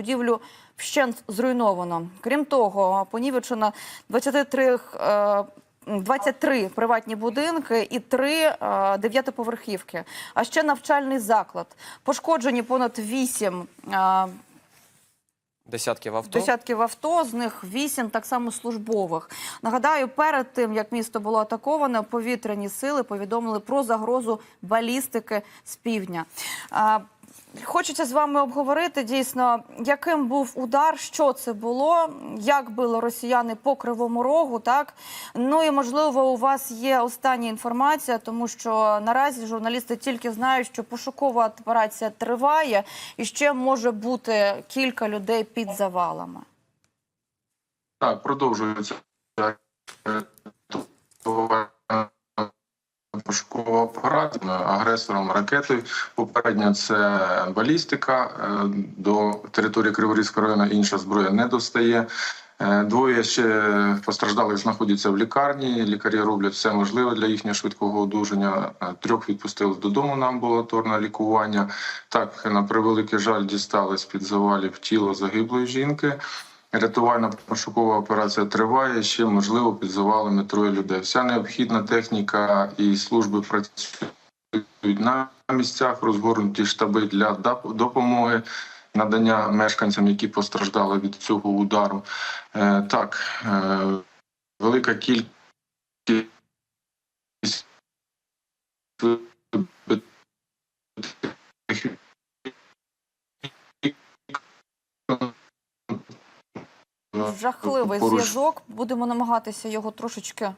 будівлю вщент зруйновано. Крім того, понівечено 23 е, 23 приватні будинки і 3 е, дев'ятиповерхівки, а ще навчальний заклад. Пошкоджені понад 8 е, Десятків авто. десятків авто, з них 8 так само службових. Нагадаю, перед тим як місто було атаковане, повітряні сили повідомили про загрозу балістики з півдня. Хочеться з вами обговорити дійсно, яким був удар, що це було, як били росіяни по кривому рогу. Так ну і можливо, у вас є остання інформація, тому що наразі журналісти тільки знають, що пошукова операція триває, і ще може бути кілька людей під завалами. Так, продовжується е, пошукова апарат агресором ракети. Попередньо це балістика е, до території Криворізького району. Інша зброя не достає. Е, Двоє ще постраждалих знаходяться в лікарні. Лікарі роблять все можливе для їхнього швидкого одужання. Е, Трьох відпустили додому на амбулаторне лікування. Так, на превеликий жаль, дістали з під завалів тіло загиблої жінки. Рятувальна пошукова операція триває. Ще можливо під завалами троє людей. Вся необхідна техніка і служби працюють на місцях. Розгорнуті штаби для допомоги. Надання мешканцям, які постраждали від цього удару, Е, так е, велика кількість Жахливий поруч- зв'язок. Будемо намагатися його трошечки.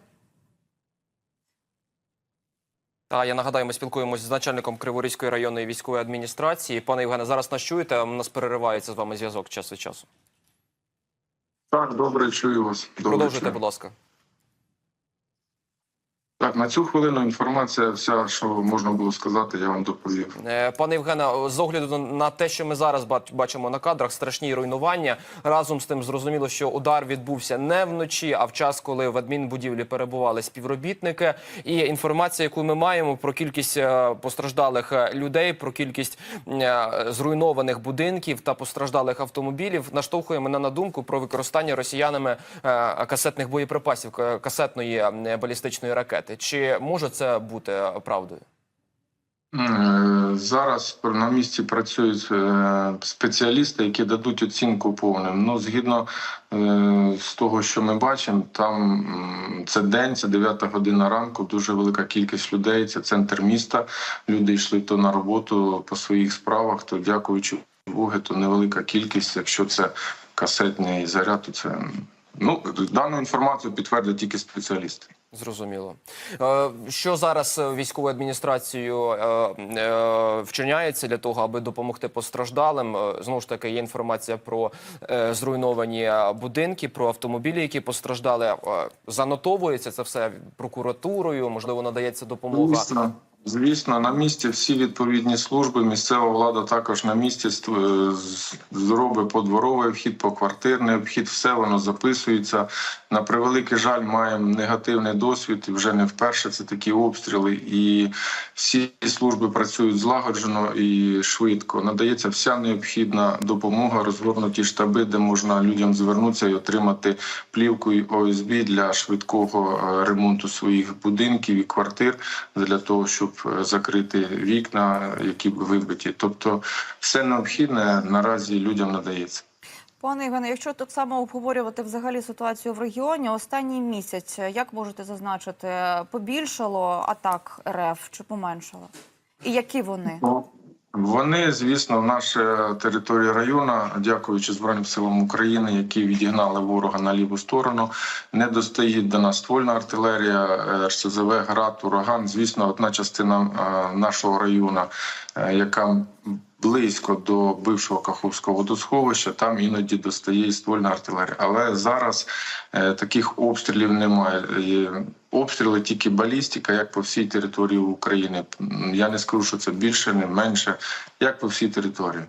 Та я нагадаю, ми спілкуємося з начальником Криворізької районної військової адміністрації. Пане Євгене, зараз нас чуєте? У нас переривається з вами зв'язок час від часу. Так, добре, чую вас. Добре Продовжуйте, чую. будь ласка. Так, на цю хвилину інформація, вся, що можна було сказати, я вам доповів. Е, Пане Євгене, з огляду на те, що ми зараз бачимо на кадрах, страшні руйнування. Разом з тим зрозуміло, що удар відбувся не вночі, а в час, коли в адмінбудівлі перебували співробітники. І інформація, яку ми маємо про кількість е, постраждалих е, людей, про кількість зруйнованих будинків та постраждалих автомобілів, наштовхує мене на думку про використання росіянами касетних боєприпасів, касетної балістичної ракети. Чи може це бути правдою? Е, Зараз на місці працюють е, спеціалісти, які дадуть оцінку повним. Ну, згідно е, з того, що ми бачимо, там це день, це 9 година ранку, дуже велика кількість людей. Це центр міста. Люди йшли то на роботу по своїх справах, то дякуючи Боги, то невелика кількість. Якщо це касетний заряд, то це ну дану інформацію підтвердять тільки спеціалісти. Зрозуміло. Е, Що зараз е, військовою адміністрацією е, вчиняється для того, аби допомогти постраждалим? Знову ж таки, є інформація про зруйновані будинки, про автомобілі, які постраждали. Занотовується це все прокуратурою. Можливо, надається допомога. Звісно, на місці всі відповідні служби. Місцева влада також на місці з- зробить подворовий вхід, поквартирний обхід. Все воно записується. На превеликий жаль, маємо негативний досвід. Вже не вперше це такі обстріли. І всі служби працюють злагоджено і швидко. Надається вся необхідна допомога, розгорнуті штаби, де можна людям звернутися і отримати плівку і ОСБ для швидкого е, ремонту своїх будинків і квартир для того, щоб е, закрити вікна, які б вибиті. Тобто, все необхідне наразі людям надається. Пане Євгене, якщо так само обговорювати взагалі ситуацію в регіоні, останній місяць, як можете зазначити, побільшало атак РФ чи поменшало? І які вони? Вони, звісно, в нашій території району, дякуючи Збройним силам України, які відігнали ворога на ліву сторону, не достає до нас ствольна артилерія, е, РСЗВ, град, ураган. Звісно, одна частина е, нашого району, е, яка близько до бившого Каховського водосховища, там іноді достає ствольна артилерія. Але зараз таких обстрілів немає. Обстріли тільки балістика, як по всій території України. Я не скажу, що це більше, не менше, як по всій території.